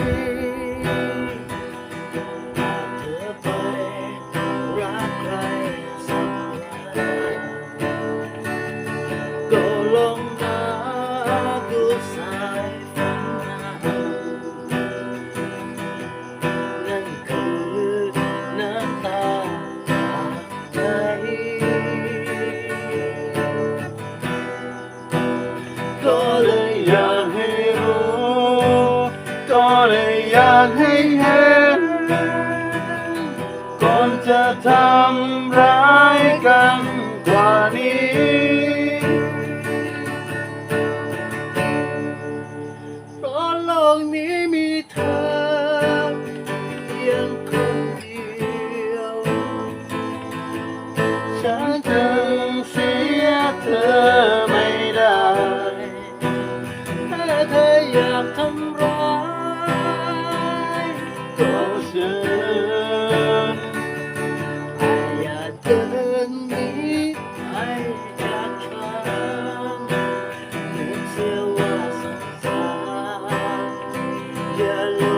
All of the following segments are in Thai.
day. กันกว่านี้ เพราะโลกนี้มีเธอเพีงคนเดียว ฉันจึงเสียเธอ Yeah.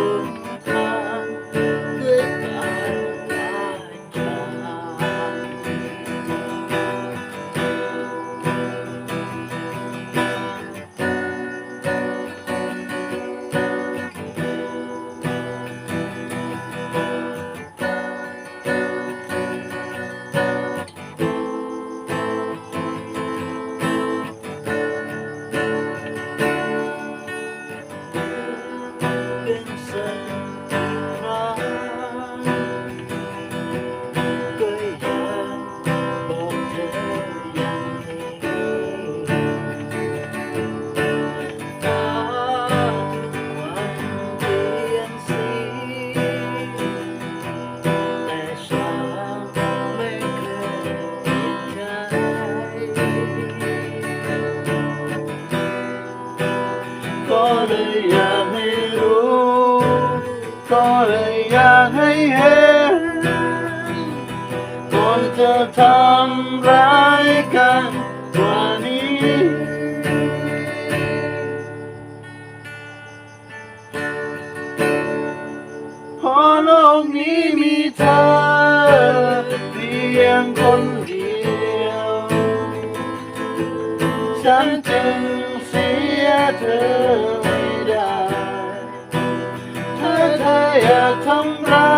เลยอยากให้เห็นคนจะทำร้ายกันกว่านี้พอโลกนี้มีเธอเพียงคนเดียว ฉันจึงเสียเธอ อย่าทำร้าย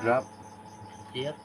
drop. Yep.